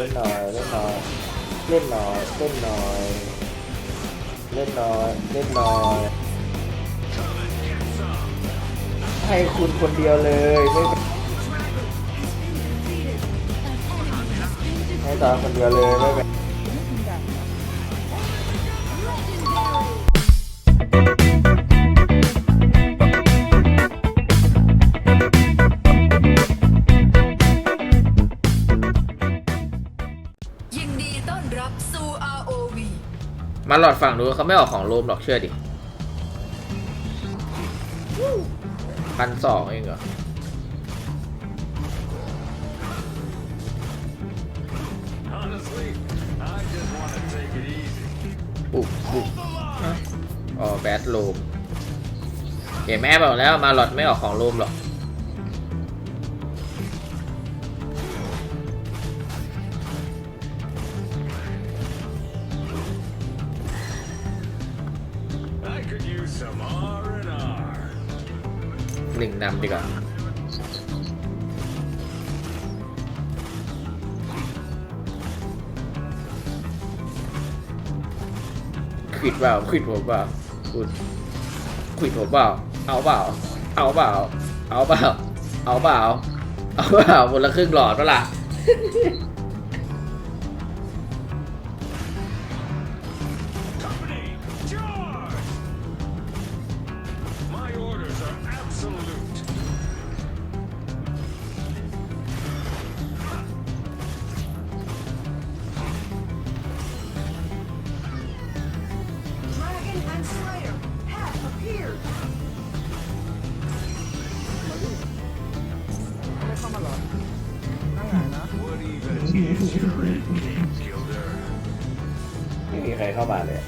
เล่นหน่อยเล่นหน่อยเล่นหน่อยเล่นหน่อยเล่นหน่อยเล่นหน่อยให้คุณคนเดียวเลยไม่ให้ตาคนเดียวเลยไม่เป็น มาหลอดฝั่งนู้นเขาไม่ออกของโลมหรอกเชื่อดิพันสองเองเหรอ Honestly, I just want to take it easy. ปุ๊บปุ๊บอ๋อแบทโลมเกมแม่บอกแล้วมาหลอดไม่ออกของโลมหรอก หนึ่งนำดีกว่าควิดเปล่าควิดผมเปล่าคุณควิดผมเปล่าเอาเปล่า เอาเปล่า เอาเปล่า เอาเปล่า เอาเปล่าคนละครึ่งหลอดเปะล่ะ ม่มีใครเข้ามาเลย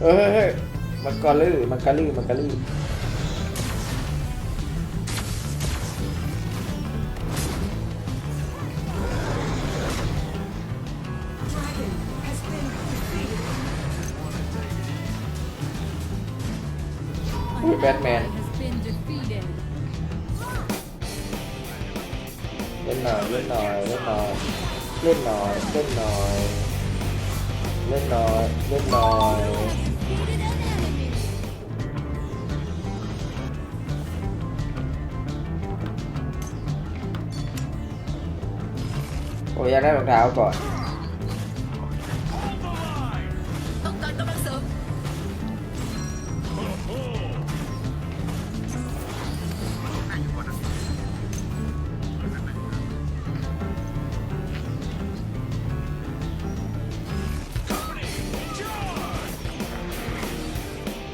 เฮ้ยมันกอลื้อมันกะลื้อมันกะลื้ออุ้ยแบทแมนเล่นหน่อยเล่นหน่อยเล่นหน่อยเล่นหน่อยเล่นหน่อย เล่นหน่อยเล่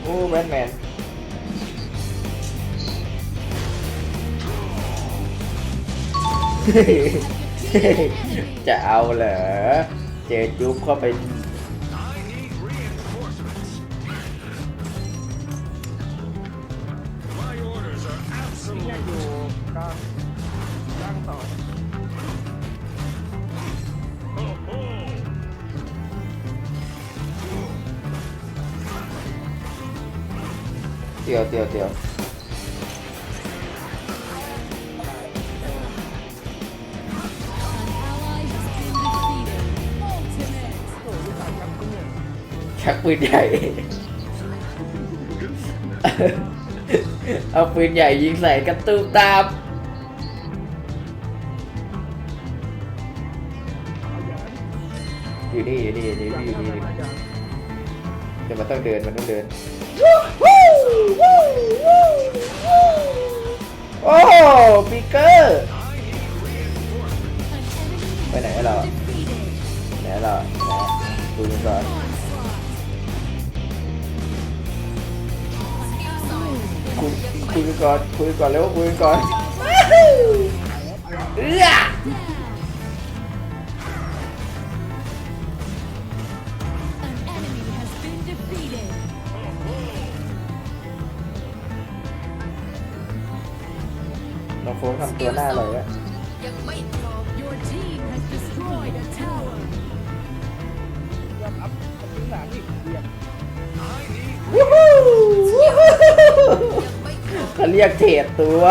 โอ้แบทแมนจะเอาเหรอ เจอจุ๊บเข้าไป My orders are เนี่ย absolute. อยู่กลางย่างต่อ เตียวเตียวเตียวชักปืนใหญ่ เอาปืนใหญ่ยิงใส่กระตุ้มตามอยู่นี่อยู่นี่อยู่นี่อยู่นี่อยู่นี่เดี๋ยวมันต้องเดินมันต้องเดิน โอ้ปิกเกอร์ An enemy ไปไหนเรา defeated. ไหนเราไหนดูกันก่อน Onslaught. คุยคุยกันก่อนคุยกันก่อนเร็วคุยกันก่อนเอื้อ น้องโฟนทำตัวหน้าเลยอะยังไม่พร้อม Your team has destroyed a tower. ยอดอัพพื้นฐานอีกเรียบวู้ฮู้วู้ฮู้ยังไม่พร้อมเขาเรียกเทรดตัว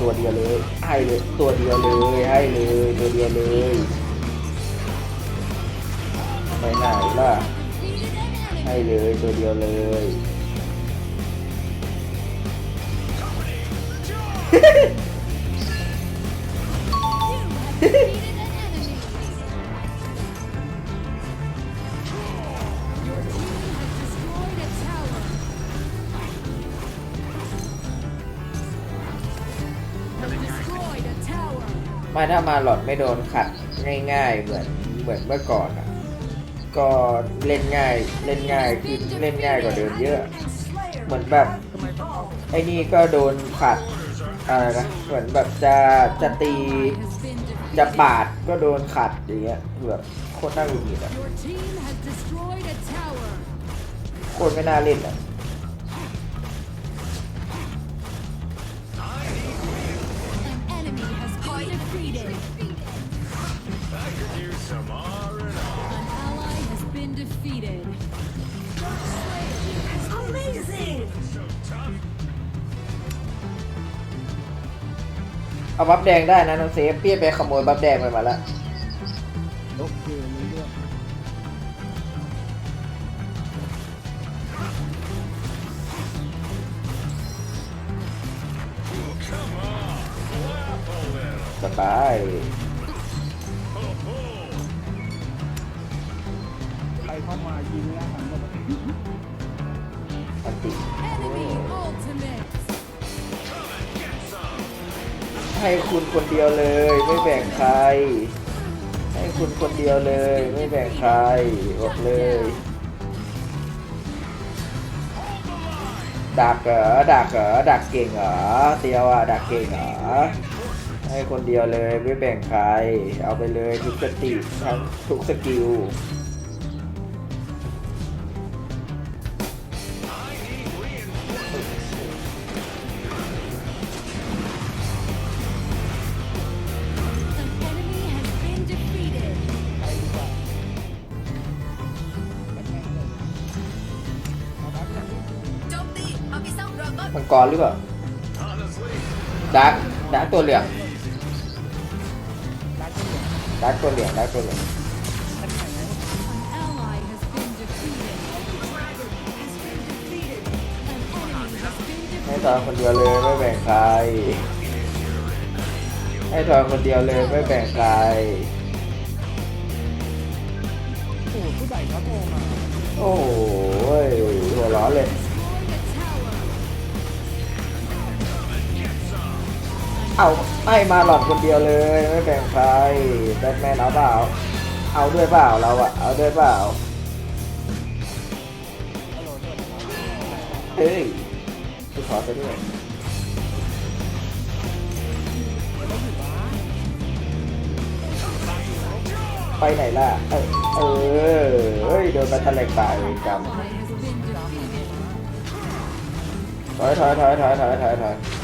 ตัวเดียวเลย ให้เลยตัวเดียวเลยให้เลยตัวเดียวเลยไปไหนล่ะ ให้เลยตัวเดียวเลย ถ้ามาหลอดไม่โดนขัดง่ายๆ เหมือนเหมือนเมื่อก่อนอะก็เล่นง่ายเล่นง่ายคือเล่นง่ายกว่าเดิมเยอะ เหมือนแบบไอ้นี่ก็โดนขัดอะไรนะเหมือนแบบจะจะตีจะปาดก็โดนขัดอย่างเงี้ยแบบโคตรน่าหงุดหงิดอะโคตรไม่น่าเล่นอะ เอาบัฟแดงได้นะน้องเซฟเปี้ยไปขโมยบัฟแดงไปมาแล้วโอเครู้เรื่อง Come on, laugh a little. สบาย Ho ho. ใครเข้ามายิงแล้วหันมาแบบอันติ Enemy ultimate. ให้คุณคนเดียวเลย ไม่แบ่งใคร ให้คุณคนเดียวเลย ไม่แบ่งใครบอกเลยดักเหรอดักเหรอดักเก่งเหรอเตียวอะดักเก่งเหรอให้คนเดียวเลยไม่แบ่งใคร เอาไปเลยทุกสติทั้งทุกสกิล มังกรหรือเปล่า Honestly, ดักดักตัวเหลืองร้านก็เหลือดักตัวเหลืองดักตัวเหลืองท่านไหนไหม An ally has been defeated. An enemy has been ให้ defeated. ทอนคนเดียวเลยไม่แบ่งใคร ให้ทอนคนเดียวเลยไม่แบ่งใครโอ้โหผู้ใหญ่เขาโทรมาโอ้โหหัวเร้อนเลย เอาให้มาหลอดคนเดียวเลยไม่แบ่งใครแบทแมนเอาเปล่าเอาด้วยเปล่าเราอะเอาด้วยเปล่าเฮ้ยกูขอไปด้วยไปไหนล่ะ เออเออเฮ้ยโดนมาแถลตายเวรกรรมถอยถอยถอยถอยถอยถอยถอย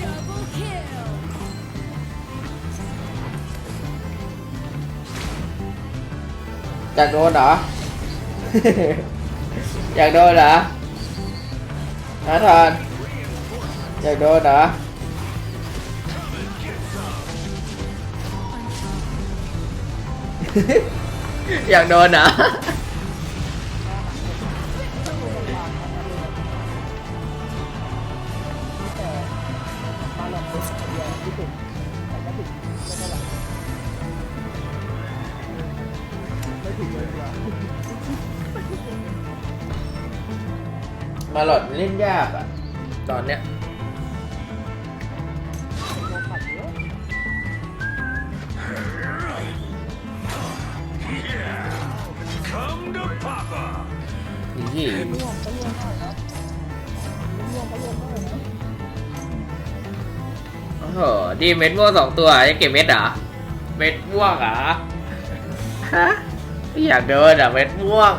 Double kill. อยากโดนเหรอ อยากโดนเหรอนาทอนอยากโดนเหรออยากโดนเหรอ มาหลอดเล่นยากอะตอนเนี้ยโดนขัดเยอะ come to Papa. นี่ร่วมก็ร่วมได้ครับร่วมก็ร่วมได้นะอ๋อโหดีเม็ดม่วงสองตัวจะเก็บเม็ดเหรอ เม็ดม่วงเหรอฮะอยากโดนอะเม็ดม่วง